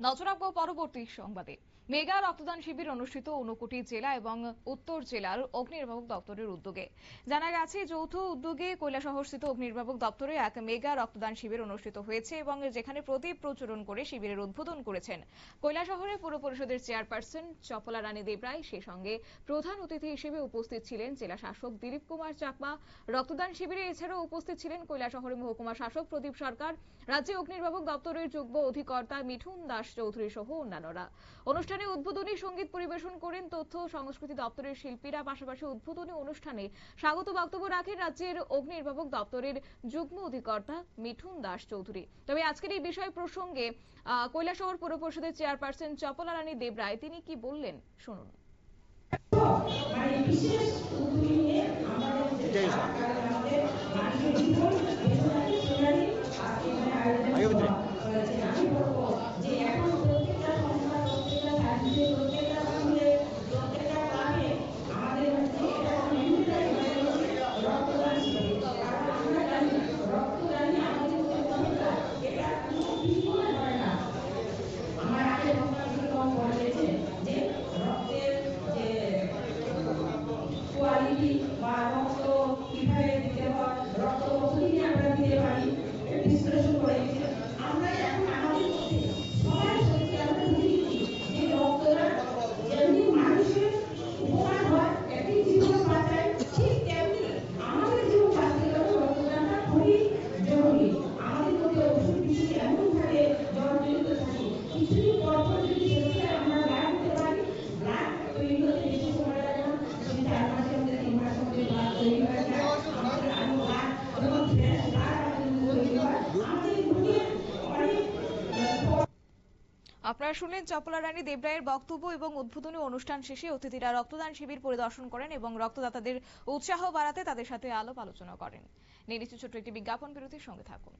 নজর রাখব পরবর্তী সংবাদে। মেগা রক্তদান শিবির অনুষ্ঠিত ঊনকোটি জেলা এবং উত্তর জেলার অগ্নিনির্বাপক দপ্তরের উদ্যোগে। জানা গেছে, যৌথ উদ্যোগে কৈলাসহরস্থিত অগ্নিনির্বাপক দপ্তরে এক মেগা রক্তদান শিবির অনুষ্ঠিত হয়েছে এবং যেখানে প্রদীপ প্রচুরন করে শিবিরের উদ্বোধন করেছেন। কৈলাসহরের পুর পরিষদের চেয়ারপারসন চপলা রানী দেবরায় সেই সঙ্গে প্রধান অতিথি হিসেবে উপস্থিত ছিলেন জেলা শাসক দিলীপ কুমার চাকমা। রক্তদান শিবিরে এছাড়াও উপস্থিত ছিলেন কৈলাসহরের মহকুমা শাসক প্রদীপ সরকার। রাজ্য অগ্নিনির্বাপক দপ্তরের যুগ্ম অধিকর্তা মিঠুন দাস চৌধুরী সহ অন্যান্যরা। অনুষ্ঠানে উদ্বোধনী সংগীত পরিবেশন করেন তথ্য সংস্কৃতি দপ্তরের শিল্পীরা। পাশাপাশি উদ্বোধনী অনুষ্ঠানে স্বাগত বক্তব্য রাখেন রাজ্যের অগ্নিনির্বাপক দপ্তরের যুগ্ম অধিকর্তা মিঠুন দাস চৌধুরী। তবে আজকের এই বিষয় প্রসঙ্গে আহ, কৈলাসহর পুর পরিষদের চেয়ারপারসন চপলা রানী দেবরায় তিনি কি বললেন শুনুন। কীভাবে দিতে হয় রক্ত কতদিনে আমরা দিতে পারি বিশ্লেষণ করে আপনারা শুনলেন চপলা রানী দেবরায়ের বক্তব্য এবং উদ্বোধনী অনুষ্ঠান শেষে অতিথিরা রক্তদান শিবির পরিদর্শন করেন এবং রক্তদাতাদের উৎসাহ বাড়াতে তাদের সাথে আলাপ আলোচনা করেন। নিচ্ছে ছোট্ট একটি বিজ্ঞাপন, বিরতির সঙ্গে থাকুন।